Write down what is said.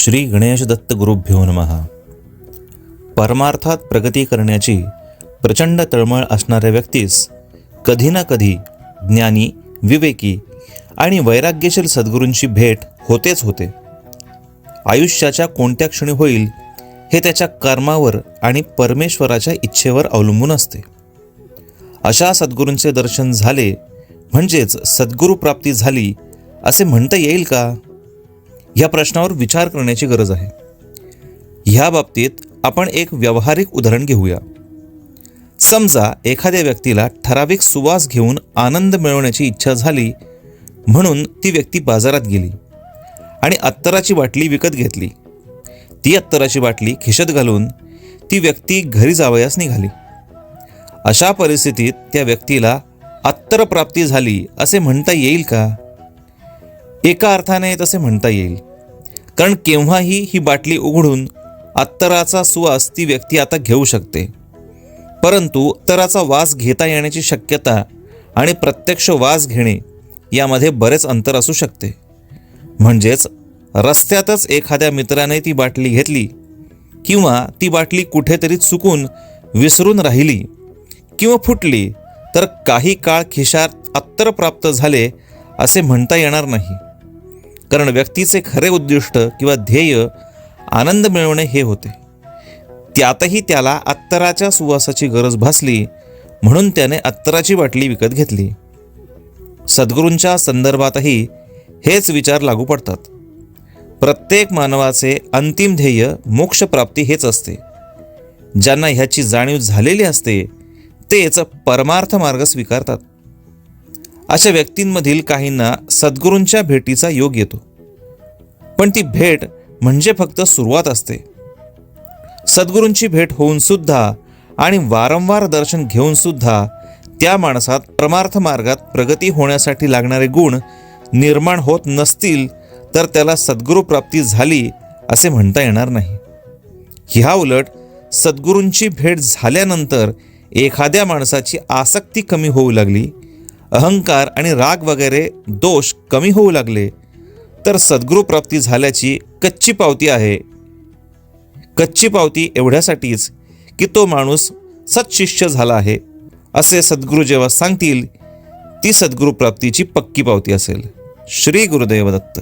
श्री गणेश दत्त गुरुभ्यो नमहा परमार्थात प्रगती करण्याची प्रचंड तळमळ असणाऱ्या व्यक्तीस कधी ना कधी ज्ञानी विवेकी आणि वैराग्यशील सद्गुरूंची भेट होतेच होते. आयुष्याच्या कोणत्या क्षणी होईल हे त्याच्या कर्मावर आणि परमेश्वराच्या इच्छेवर अवलंबून असते. अशा सद्गुरूंचे दर्शन झाले म्हणजेच सद्गुरू प्राप्ती झाली असे म्हणता येईल का? ह्या प्रश्नावर विचार करण्याची गरज आहे. ह्या बाबतीत आपण एक व्यावहारिक उदाहरण घेऊया. समजा एखाद्या व्यक्तीला ठराविक सुवास घेऊन आनंद मिळवण्याची इच्छा झाली म्हणून ती व्यक्ती बाजारात गेली आणि अत्तराची बाटली विकत घेतली. ती अत्तराची बाटली खिशत घालून ती व्यक्ती घरी जावयास निघाली. अशा परिस्थितीत त्या व्यक्तीला अत्तर प्राप्ती झाली असे म्हणता येईल का? एका अर्थाने तसे म्हणता येईल. कारण केव्हाही ही बाटली उघडून अत्तराचा सुवास ती व्यक्ती आता घेऊ शकते. परंतु अत्तराचा वास घेता येण्याची शक्यता आणि प्रत्यक्ष वास घेणे यामध्ये बरेच अंतर असू शकते. म्हणजेच रस्त्यातच एखाद्या मित्राने ती बाटली घेतली किंवा ती बाटली कुठेतरी चुकून विसरून राहिली किंवा फुटली तर काही काळ खिशात अत्तर प्राप्त झाले असे म्हणता येणार नाही. कारण व्यक्तीचे खरे उद्दिष्ट किंवा ध्येय आनंद मिळवणे हे होते. त्यातही त्याला अत्तराच्या सुवासाची गरज भासली म्हणून त्याने अत्तराची बाटली विकत घेतली. सद्गुरूंच्या संदर्भातही हेच विचार लागू पडतात. प्रत्येक मानवाचे अंतिम ध्येय मोक्षप्राप्ती हेच असते. ज्यांना ह्याची जाणीव झालेली असते तेच परमार्थ मार्ग स्वीकारतात. अशा व्यक्तींमधील काहींना सद्गुरूंच्या भेटीचा योग येतो. पण ती भेट म्हणजे फक्त सुरुवात असते. सद्गुरूंची भेट होऊन सुद्धा आणि वारंवार दर्शन घेऊन सुद्धा त्या माणसात परमार्थ मार्गात प्रगती होण्यासाठी लागणारे गुण निर्माण होत नसतील तर त्याला सद्गुरू प्राप्ती झाली असे म्हणता येणार नाही. ह्या उलट सद्गुरूंची भेट झाल्यानंतर एखाद्या माणसाची आसक्ती कमी होऊ लागली अहंकार आणि राग वगैरे दोष कमी होऊ लागले तर सद्गुरू प्राप्ती झाल्याची कच्ची पावती आहे. कच्ची पावती एवढ्यासाठीच की तो माणूस सत्शिष्य झाला आहे असे सद्गुरू जेव्हा सांगतील ती सद्गुरू प्राप्तीची पक्की पावती असेल. श्री गुरुदेव दत्त